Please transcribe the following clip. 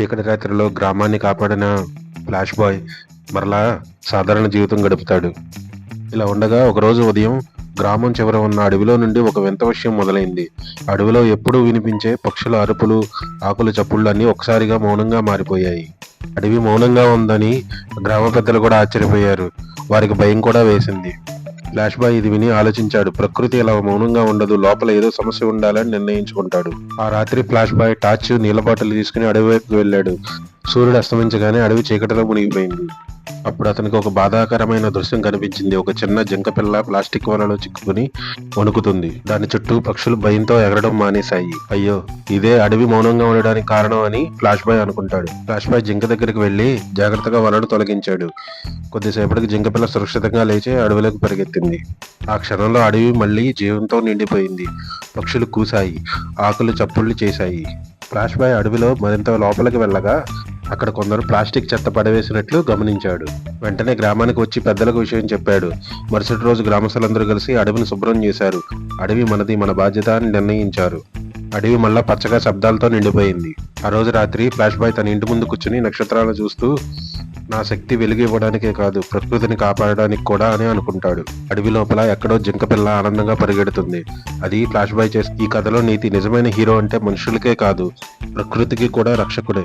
చీకటి రాత్రిలో గ్రామాన్ని కాపాడిన ఫ్లాష్ బాయ్ మరలా సాధారణ జీవితం గడుపుతాడు. ఇలా ఉండగా ఒకరోజు ఉదయం గ్రామం చివర ఉన్న అడవిలో నుండి ఒక వింత విషయం మొదలైంది. అడవిలో ఎప్పుడూ వినిపించే పక్షుల అరుపులు ఆకుల చప్పుళ్ళు అన్నీ ఒకసారిగా మౌనంగా మారిపోయాయి. అడవి మౌనంగా ఉందని గ్రామ పెద్దలు కూడా ఆశ్చర్యపోయారు. వారికి భయం కూడా వేసింది. ఫ్లాష్ బాయ్ ఇది విని ఆలోచించాడు. ప్రకృతి ఎలా మౌనంగా ఉండదు. లోపల ఏదో సమస్య ఉండాలని నిర్ణయించుకుంటాడు. ఆ రాత్రి ఫ్లాష్ బాయ్ టార్చ్ నీళ్ళ బాటిల్ తీసుకుని అడవి వైపుకు వెళ్ళాడు. సూర్యుడు అస్తమించగానే అడవి చీకటిలో మునిగిపోయింది. అప్పుడు అతనికి ఒక బాధాకరమైన దృశ్యం కనిపించింది. ఒక చిన్న జింక పిల్ల ప్లాస్టిక్ వలలో చిక్కుకుని వణుకుతుంది. దాని చుట్టూ పక్షులు భయంతో ఎగరడం మానేశాయి. అయ్యో ఇదే అడవి మౌనంగా ఉండడానికి కారణం అని ఫ్లాష్ బాయ్ అనుకుంటాడు. ఫ్లాష్ బాయ్ జింక దగ్గరికి వెళ్ళి జాగ్రత్తగా వలను తొలగించాడు. కొద్దిసేపటికి జింక పిల్ల సురక్షితంగా లేచి అడవిలోకి పరిగెత్తింది. ఆ క్షణంలో అడవి మళ్ళీ జీవంతో నిండిపోయింది. పక్షులు కూసాయి ఆకులు చప్పుళ్ళు చేశాయి. ఫ్లాష్ బాయ్ అడవిలో మరింత లోపలికి వెళ్ళగా అక్కడ కొందరు ప్లాస్టిక్ చెత్త పడవేసినట్లు గమనించాడు. వెంటనే గ్రామానికి వచ్చి పెద్దలకు విషయం చెప్పాడు. మరుసటి రోజు గ్రామస్తులందరూ కలిసి అడవిని శుభ్రం చేశారు. అడవి మనది మన బాధ్యత అని నిర్ణయించారు. అడవి మళ్ళా పచ్చగా శబ్దాలతో నిండిపోయింది. ఆ రోజు రాత్రి ఫ్లాష్ బాయ్ తన ఇంటి ముందు కూర్చుని నక్షత్రాలను చూస్తూ నా శక్తి వెలుగు ఇవ్వడానికే కాదు ప్రకృతిని కాపాడడానికి కూడా అని అనుకుంటాడు. అడవి లోపల ఎక్కడో జింక పిల్ల ఆనందంగా పరిగెడుతుంది. అది ఫ్లాష్ బాయ్ చేసి ఈ కథలో నీతి నిజమైన హీరో అంటే మనుషులకే కాదు ప్రకృతికి కూడా రక్షకుడే.